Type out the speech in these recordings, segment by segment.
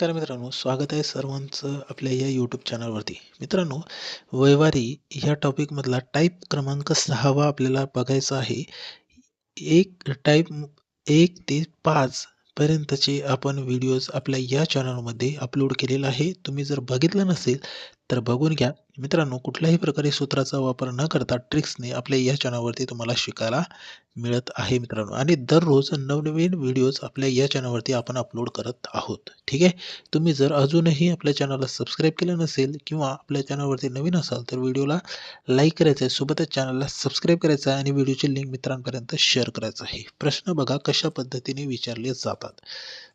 नमस्कार मित्रांनो, स्वागत आहे सर्वांचं आपल्या या यूट्यूब चॅनलवरती. मित्रांनो, वैवारी ह्या टॉपिकमधला टाईप क्रमांक सहावा आपल्याला बघायचा आहे. एक टाईप एक ते पाच पर्यंतचे आपण व्हिडिओज आपल्या या चॅनलमध्ये अपलोड केलेला आहे. तुम्ही जर बघितलं नसेल तर बघून घ्या. मित्रांनो, कुठल्याही प्रकारे सूत्राचा वापर न करता ट्रिक्सने आपल्या या चॅनलवरती तुम्हाला शिकायला मिळत आहे मित्रांनो आणि दररोज नवनवीन व्हिडिओज आपल्या या चॅनलवरती आपण अपलोड करत आहोत. ठीक आहे. तुम्ही जर अजूनही आपल्या चॅनलला सबस्क्राईब केलं नसेल किंवा आपल्या चॅनलवरती नवीन असाल तर व्हिडिओला लाईक करायचं आहे. सोबतच चॅनलला सबस्क्राईब करायचं आहे आणि व्हिडिओची लिंक मित्रांपर्यंत शेअर करायचं आहे. प्रश्न बघा कशा पद्धतीने विचारले जातात.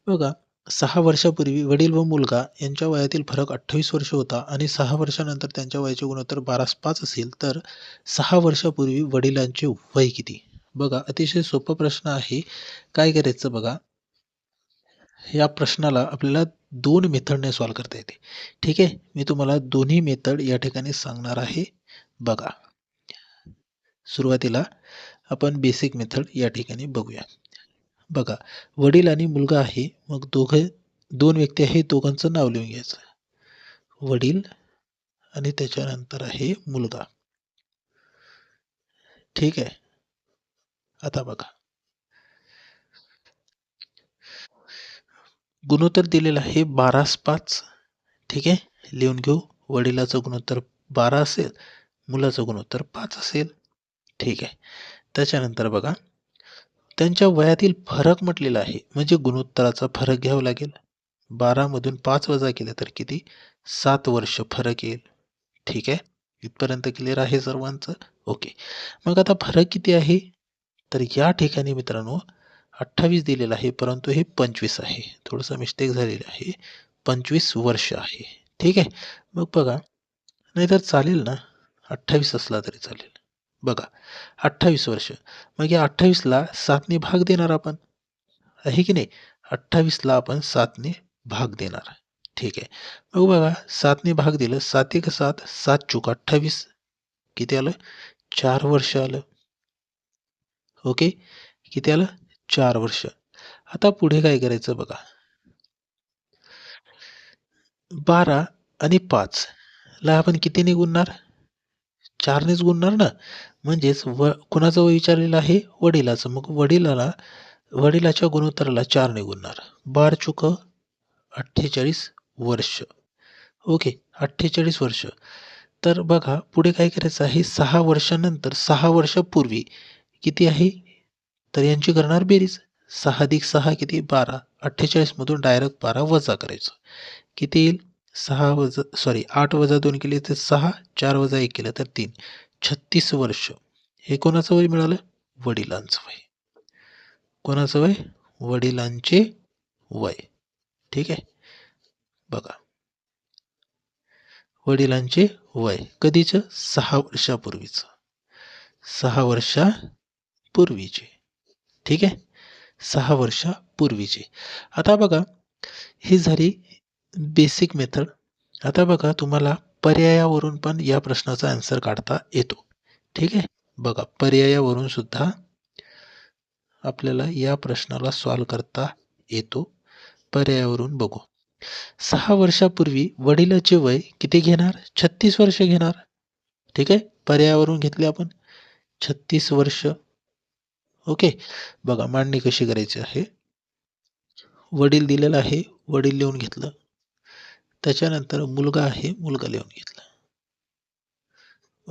बघा सहा वर्षापूर्वी वडील व मुलगा यांच्या वयातील फरक 28 वर्ष होता आणि सहा वर्षानंतर त्यांच्या वयाचे गुणोत्तर 12:5 असेल तर सहा वर्षापूर्वी वडिलांचे वय किती? बघा अतिशय सोपा प्रश्न आहे. काय करायचं बघा या प्रश्नाला आपल्याला दोन मेथडने सॉल्व करता येते. ठीक आहे. मी तुम्हाला दोन्ही मेथड या ठिकाणी सांगणार आहे. बघा. सुरुवातीला आपण बेसिक मेथड या ठिकाणी बघूया. बघा वडील आणि मुलगा आहे. मग दोघे दोन व्यक्ती आहे दोघांचं नाव लिहून घ्यायचं. वडील आणि त्याच्यानंतर आहे मुलगा. ठीक आहे. आता बघा. गुणोत्तर दिलेलं आहे 12:5 ठीक आहे. लिहून घेऊ. वडिलाचं गुणोत्तर 12 असेल, मुलाचं गुणोत्तर पाच असेल. ठीक आहे. त्याच्यानंतर बघा त्यांच्या वयातील फरक म्हटलेला आहे. म्हणजे गुणोत्तराचा फरक घ्यावा लागेल. बारामधून पाच वजा केलं तर किती? सात वर्ष फरक येईल. ठीक आहे. इथपर्यंत क्लिअर आहे सर्वांचं? ओके. मग आता फरक किती आहे? तर या ठिकाणी मित्रांनो 28 दिलेलं आहे परंतु हे 25 आहे. थोडंसं मिस्टेक झालेलं आहे. 25 वर्ष आहे. ठीक आहे. मग बघा नाहीतर चालेल ना 28 असला तरी चालेल. बघा 28 वर्ष. मग या 28ला 7ने भाग देणार आपण. आहे की नाही? 28ला आपण सातने भाग देणार. ठीक आहे. मग बघा सातने भाग दिलं. सात एक सात सात चुक अठ्ठावीस किती आलं? चार वर्ष आलं. ओके. किती आलं? चार वर्ष. आता पुढे काय करायचं बघा. 12 आणि पाच ला आपण कितीने गुणणार? चारनेच गुणणार ना. म्हणजेच व कुणाचं विचारलेलं आहे? वडिलाचं. मग वडिलाला वडिलाच्या गुणोत्तराला चार निघणार बार चुक अठ्ठेचाळीस वर्ष. ओके. 48 वर्ष. तर बघा पुढे काय करायचं आहे? सहा वर्षानंतर सहा वर्षापूर्वी किती आहे? तर यांची करणार बेरीज. सहा अधिक सहा किती? बारा अठ्ठेचाळीसमधून डायरेक्ट 12 वजा करायचं. किती येईल? सहा वजा सॉरी आठ वजा दोन केले तर 6, 4 वजा एक केलं तर तीन 36 वर्ष. हे कोणाचं वय मिळालं? वडिलांचं वय. कोणाचं वय? वडिलांचे वय. ठीक आहे. बघा. वडिलांचे वय. कधीचं? सहा वर्षापूर्वीचं. सहा वर्षापूर्वीचे. ठीक आहे. सहा वर्षापूर्वीचे. आता बघा ही झाली बेसिक मेथड. आता बघा तुम्हाला पर्यायावरून पण या प्रश्नाचा आन्सर काढता येतो. ठीक आहे. बघा पर्यायावरून सुद्धा आपल्याला या प्रश्नाला सॉल्व करता येतो. पर्यायावरून बघू. सहा वर्षापूर्वी वडिलाचे वय किती घेणार? 36 वर्ष घेणार. ठीक आहे. पर्यायावरून घेतले आपण. 36 वर्ष. ओके. बघा मांडणी कशी करायची आहे. वडील दिलेलं आहे. वडील लिहून घेतलं. त्याच्यानंतर मुलगा आहे. मुलगा लिहून घेतला.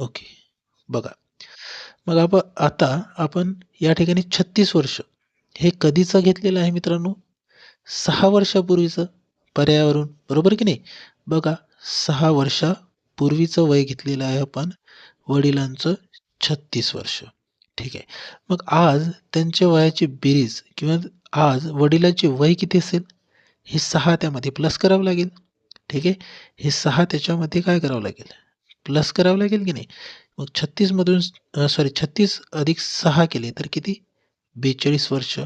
ओके. बघा. मग आप आता आपण या ठिकाणी 36 वर्ष हे कधीचं घेतलेलं आहे मित्रांनो? सहा वर्षापूर्वीचं पर्यावरण बरोबर की नाही? बघा सहा वर्षापूर्वीचं वय घेतलेलं आहे आपण वडिलांचं 36 वर्ष. ठीक आहे. मग आज त्यांच्या वयाची बेरीज किंवा आज वडिलांचे वय किती असेल? हे सहा त्यामध्ये प्लस करावं लागेल. ठीक आहे. हे सहा त्याच्यामध्ये काय करावं लागेल? प्लस करावं लागेल की नाही? मग छत्तीसमधून सॉरी 36 अधिक सहा केले तर किती? 42 वर्ष.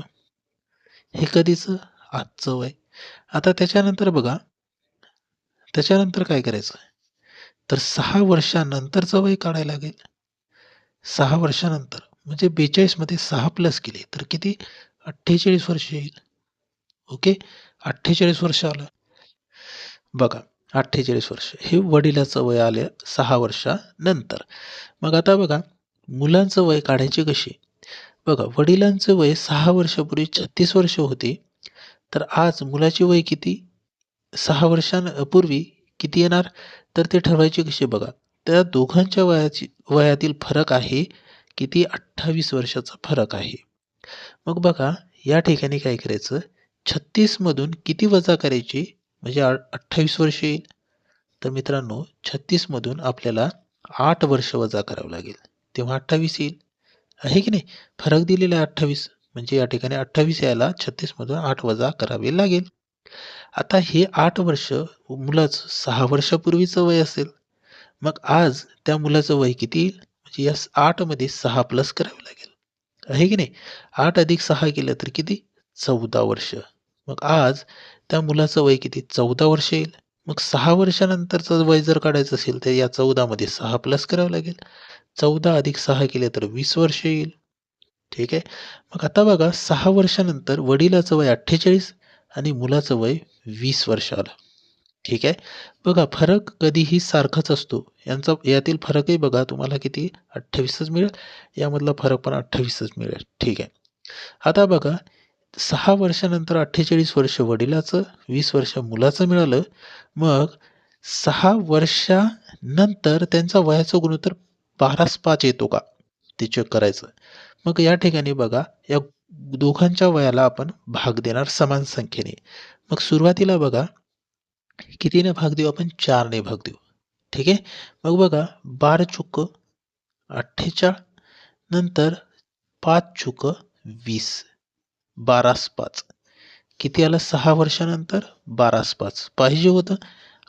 हे कधीचं? आजचं वय. आता त्याच्यानंतर बघा त्याच्यानंतर काय करायचं? तर सहा वर्षानंतरचं वय काढायला लागेल. सहा वर्षानंतर म्हणजे बेचाळीसमध्ये सहा प्लस केले तर किती? 48 वर्ष येईल. ओके. 48 वर्ष आलं. बघा अठ्ठेचाळीस वर्ष. हे वडिलाचं वय आलं सहा वर्षानंतर. मग आता बघा मुलांचं वय काढायची कशी? बघा वडिलांचं वय सहा वर्षापूर्वी छत्तीस वर्ष होते. तर आज मुलाचे वय किती? सहा वर्षांपूर्वी किती येणार? तर ते ठरवायचे कसे बघा. त्या दोघांच्या वयाची वयातील फरक आहे किती? अठ्ठावीस वर्षाचा फरक आहे. मग बघा या ठिकाणी काय करायचं? छत्तीसमधून किती वजा करायची? म्हणजे अठ्ठावीस वर्ष येईल. तर मित्रांनो छत्तीसमधून आपल्याला आठ वर्ष वजा करावं लागेल. तेव्हा अठ्ठावीस येईल. आहे की नाही? फरक दिलेला आहे अठ्ठावीस. म्हणजे या ठिकाणी अठ्ठावीस यायला छत्तीसमधून आठ वजा करावे लागेल. आता हे आठ वर्ष मुलाचं सहा वर्षापूर्वीचं वय असेल. मग आज त्या मुलाचं वय किती येईल? म्हणजे या आठमध्ये सहा प्लस करावे लागेल. आहे की नाही? आठ अधिक सहा केलं तर किती? चौदा वर्ष. मग आज त्या मुलाचं वय किती? चौदा वर्ष येईल. मग सहा वर्षानंतरचं वय जर काढायचं असेल तर या चौदामध्ये सहा प्लस करावं लागेल. चौदा अधिक सहा केले तर वीस वर्ष येईल. ठीक आहे? मग आता बघा सहा वर्षानंतर वडिलाचं वय अठ्ठेचाळीस आणि मुलाचं वय वीस वर्ष आलं ठीक आहे? बघा फरक कधीही सारखाच असतो. यांचा यातील फरकही बघा तुम्हाला किती? अठ्ठावीसच मिळेल. यामधला फरक पण अठ्ठावीसच मिळेल. ठीक आहे? आता बघा सहा वर्षानंतर अठ्ठेचाळीस वर्ष वडिलाचं वीस वर्ष मुलाचं मिळालं मग सहा वर्षानंतर त्यांचा वयाचं गुणोत्तर बारास पाच येतो का? ते चेक करायचं. मग या ठिकाणी बघा या दोघांच्या वयाला आपण भाग देणार समान संख्येने. मग सुरुवातीला बघा कितीने भाग देऊ आपण? चारने भाग देऊ. ठीक आहे? मग बघा बारा चुक अठ्ठेचाळ नंतर पाच चुक वीस. बारास पाच किती आलं? सहा वर्षानंतर बारास पाच पाहिजे होतं?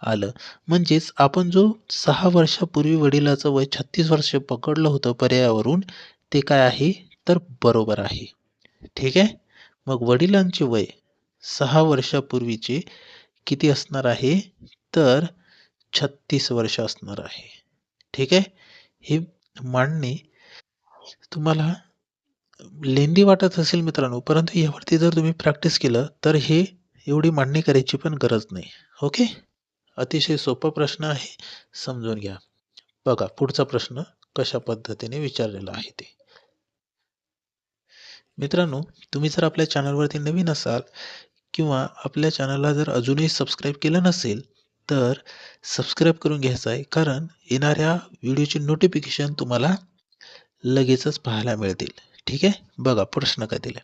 आलं. म्हणजेच आपण जो सहा वर्षापूर्वी वडिलाचं वय छत्तीस वर्ष पकडलं होतं पर्यायावरून ते काय आहे? तर बरोबर आहे. ठीक आहे? मग वडिलांचे वय सहा वर्षापूर्वीचे किती असणार आहे? तर छत्तीस वर्ष असणार आहे. ठीक आहे? हे मांडणे तुम्हाला लेंदी वाटत असेल मित्रांनो परंतु यावरती जर तुम्ही प्रॅक्टिस केलं तर हे एवढी मांडणी करायची पण गरज नाही. ओके अतिशय सोपा प्रश्न आहे समजून घ्या. बघा पुढचा प्रश्न कशा पद्धतीने विचारलेला आहे ते. मित्रांनो तुम्ही जर आपल्या चॅनलवरती नवीन असाल किंवा आपल्या चॅनलला जर अजूनही सबस्क्राईब केलं नसेल तर सबस्क्राईब करून घ्यायचं आहे कारण येणाऱ्या व्हिडिओची नोटिफिकेशन तुम्हाला लगेचच पाहायला मिळतील. ठीक आहे? बघा प्रश्न काय दिला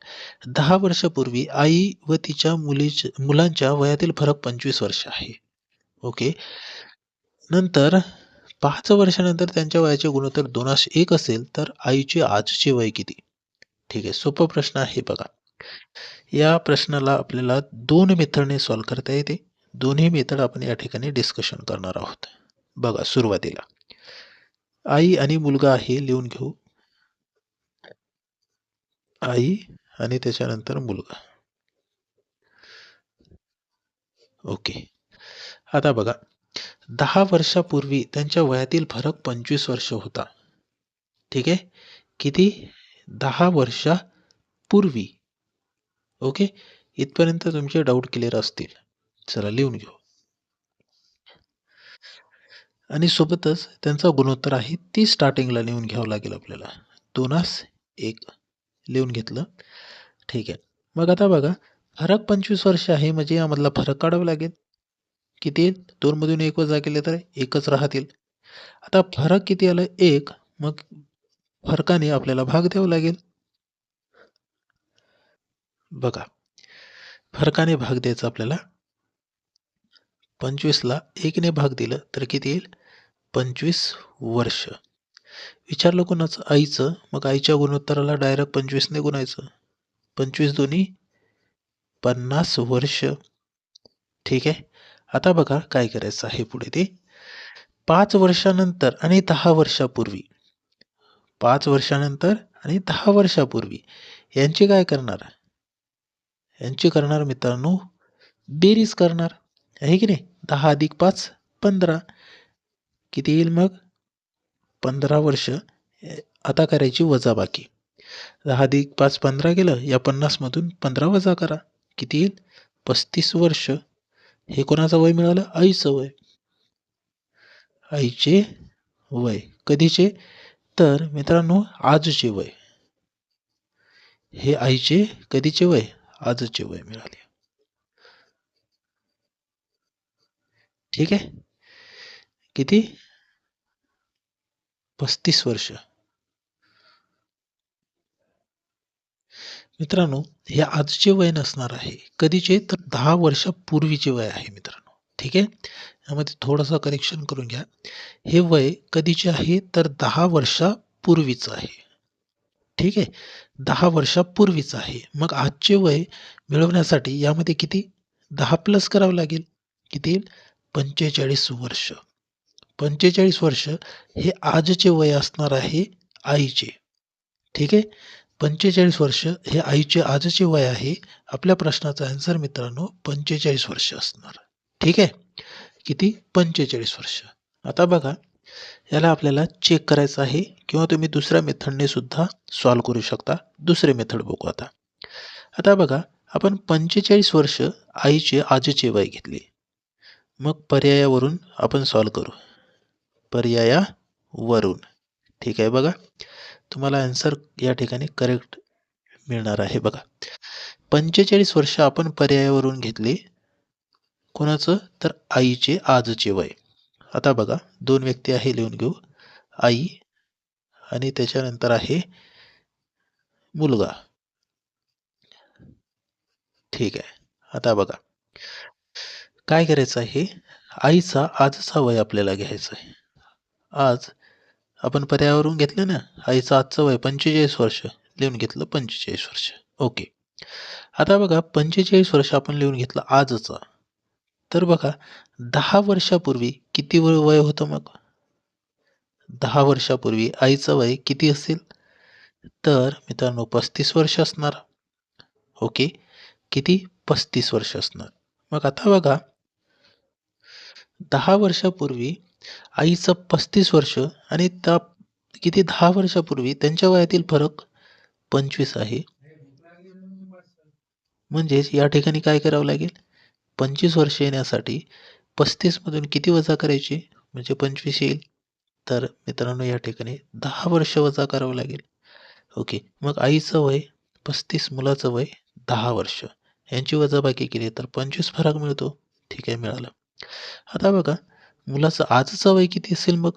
दहा वर्षापूर्वी आई व तिच्या मुलीच्या मुलांच्या वयातील फरक पंचवीस वर्ष आहे. ओके? नंतर पाच वर्षानंतर त्यांच्या वयाचे गुणोत्तर दोनाशे एक असेल तर आईचे आजचे वय किती? ठीक आहे सोपा प्रश्न आहे बघा. या प्रश्नाला आपल्याला दोन मेथडने सॉल्व्ह करता येते. दोन्ही मेथड आपण या ठिकाणी डिस्कशन करणार आहोत. बघा सुरुवातीला. आई आणि मुलगा आहे लिहून घेऊ. आई आणि त्याच्यानंतर मुलगा. ओके. आता बघा. दहा वर्षापूर्वी त्यांच्या वयातील फरक पंचवीस वर्ष होता. ठीक आहे? किती? दहा वर्षापूर्वी. ओके? इथपर्यंत तुमचे डाऊट क्लिअर असतील. चला लिहून घेऊ. आणि सोबतच त्यांचा गुणोत्तर आहे ती स्टार्टिंगला लिहून घ्यावं लागेल आपल्याला. दोनास एक. लिहून घेतलं. ठीक आहे. मग आता बघा फरक पंचवीस वर्ष आहे म्हणजे यामधला फरक काढावा लागेल. किती येईल दोनमधून एक वजा केले तर एकच राहतील. आता फरक किती आलं? एक. मग फरकाने आपल्याला भाग द्यावा लागेल. बघा. फरकाने भाग द्यायचा आपल्याला. पंचवीसला एकने भाग दिलं तर किती येईल? पंचवीस वर्ष. विचारलं कोणाचं? आईचं. मग आईच्या गुणोत्तराला डायरेक्ट पंचवीसने गुणायचं. पंचवीस दोन्ही पन्नास वर्ष. ठीक आहे? आता बघा काय करायचं आहे पुढे ते. पाच वर्षानंतर आणि दहा वर्षापूर्वी. पाच वर्षानंतर आणि दहा वर्षापूर्वी. यांची काय करणार? यांची करणार मित्रांनो बेरीज करणार. आहे की नाही? दहा अधिक पाच पंधरा. किती येईल मग? पंधरा वर्ष आता करायची वजा बाकी दहा अधिक पाच पंधरा गेलं या पन्नासमधून पंधरा वजा करा. किती येईल? पस्तीस वर्ष. हे कोणाचं वय मिळालं? आईचं वय. आईचे वय. कधीचे? तर मित्रांनो आजचे वय. हे आईचे कधीचे वय? आजचे वय मिळाले. ठीक आहे? किती? पस्तीस वर्ष. मित्रांनो हे आजचे वय नसणार आहे. कधीचे? तर दहा वर्षापूर्वीचे वय आहे मित्रांनो. ठीक आहे? यामध्ये थोडंसं करेक्शन करून घ्या. हे वय कधीचे आहे? तर दहा वर्षापूर्वीचं आहे. ठीक आहे? दहा वर्षापूर्वीचं आहे. मग आजचे वय मिळवण्यासाठी यामध्ये किती? दहा प्लस करावं लागेल. किती? पंचेचाळीस वर्ष. पंचेचाळीस वर्ष हे आजचे वय असणार आहे आईचे. ठीक आहे? पंचेचाळीस वर्ष हे आईचे आजचे वय आहे. आपल्या प्रश्नाचा आन्सर मित्रांनो पंचेचाळीस वर्ष असणार. ठीक आहे? किती? पंचेचाळीस वर्ष. आता बघा याला आपल्याला चेक करायचं आहे किंवा तुम्ही दुसऱ्या मेथडने सुद्धा सॉल्व करू शकता. दुसरे मेथड बघू आता. आता बघा आपण पंचेचाळीस वर्ष आईचे आजचे वय घेतले. मग पर्यायावरून आपण सॉल्व करू. पर्यायावरून ठीक आहे बघा. तुम्हाला आन्सर या ठिकाणी करेक्ट मिळणार आहे बघा. पंचेचाळीस वर्ष आपण पर्यायावरून घेतले. कोणाचं? तर आईचे आजचे वय. आता बघा दोन व्यक्ती आहे लिहून घेऊ. आई आणि त्याच्यानंतर आहे मुलगा. ठीक आहे. आता बघा. काय करायचं आहे? आईचा आजचा वय आपल्याला घ्यायचा आहे. आज आपण पर्यावरून घेतलं ना आईचं आजचं वय पंचेचाळीस वर्ष लिहून घेतलं पंचेचाळीस वर्ष. ओके. आता बघा पंचेचाळीस वर्ष आपण लिहून घेतलं आजचं. तर बघा दहा वर्षापूर्वी किती वय वय होतं मग? दहा वर्षापूर्वी आईचं वय किती असेल? तर मित्रांनो पस्तीस वर्ष असणार. ओके? किती? पस्तीस वर्ष असणार. मग आता बघा दहा वर्षापूर्वी आईचं पस्तीस वर्ष आणि त्या किती दहा वर्षापूर्वी त्यांच्या वयातील फरक पंचवीस आहे. म्हणजेच या ठिकाणी काय करावं लागेल? पंचवीस वर्ष येण्यासाठी पस्तीसमधून किती वजा करायची? म्हणजे पंचवीस येईल. तर मित्रांनो या ठिकाणी दहा वर्ष वजा करावं लागेल. ओके मग आईचं वय पस्तीस मुलाचं वय दहा वर्ष. यांची वजाबाकी केली तर पंचवीस फरक मिळतो. ठीक आहे मिळालं. आता बघा मुलाचं आजचं वय किती असेल मग?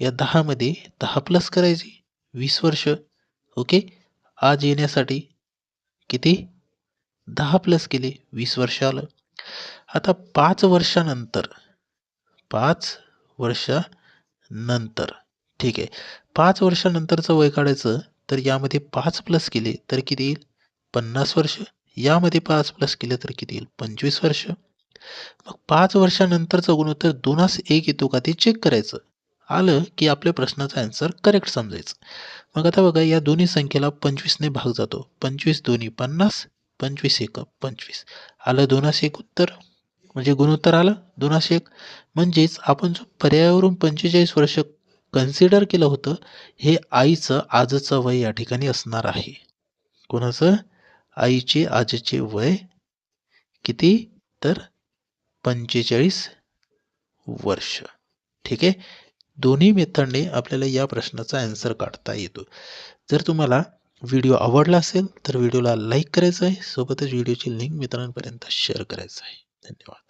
या दहामध्ये दहा प्लस करायची वीस वर्ष. ओके? आज येण्यासाठी किती? दहा प्लस केले वीस वर्ष आलं. आता पाच वर्षानंतर पाच वर्षानंतर ठीक आहे. पाच वर्षानंतरचं वय काढायचं तर यामध्ये पाच प्लस केले तर किती येईल? पन्नास वर्ष. यामध्ये पाच प्लस केलं तर किती येईल? पंचवीस वर्ष. मग पाच वर्षानंतरचं गुणोत्तर दोनास एक येतो का ते चेक करायचं. आलं की आपल्या प्रश्नाचा आन्सर करेक्ट समजायचं. मग आता बघा या दोन्ही संख्येला पंचवीसने भाग जातो. पंचवीस दोन्ही पन्नास पंचवीस एक पंचवीस. आलं दोनास एक उत्तर. म्हणजे गुणोत्तर आलं दोनास एक. म्हणजेच आपण जो पर्यायावरून पंचेचाळीस वर्ष कन्सिडर केलं होतं हे आईचं आजचं वय या ठिकाणी असणार आहे. कोणाचं? आईचे आजचे वय किती? तर पंचेचाळीस वर्ष. ठीक आहे? दोन्ही मेथडने आपल्याला या प्रश्नाचा आन्सर काढता येतो. जर तुम्हाला व्हिडिओ आवडला असेल तर व्हिडिओला लाईक करायचं आहे. सोबतच व्हिडिओची लिंक मित्रांपर्यंत शेअर करायचं आहे. धन्यवाद.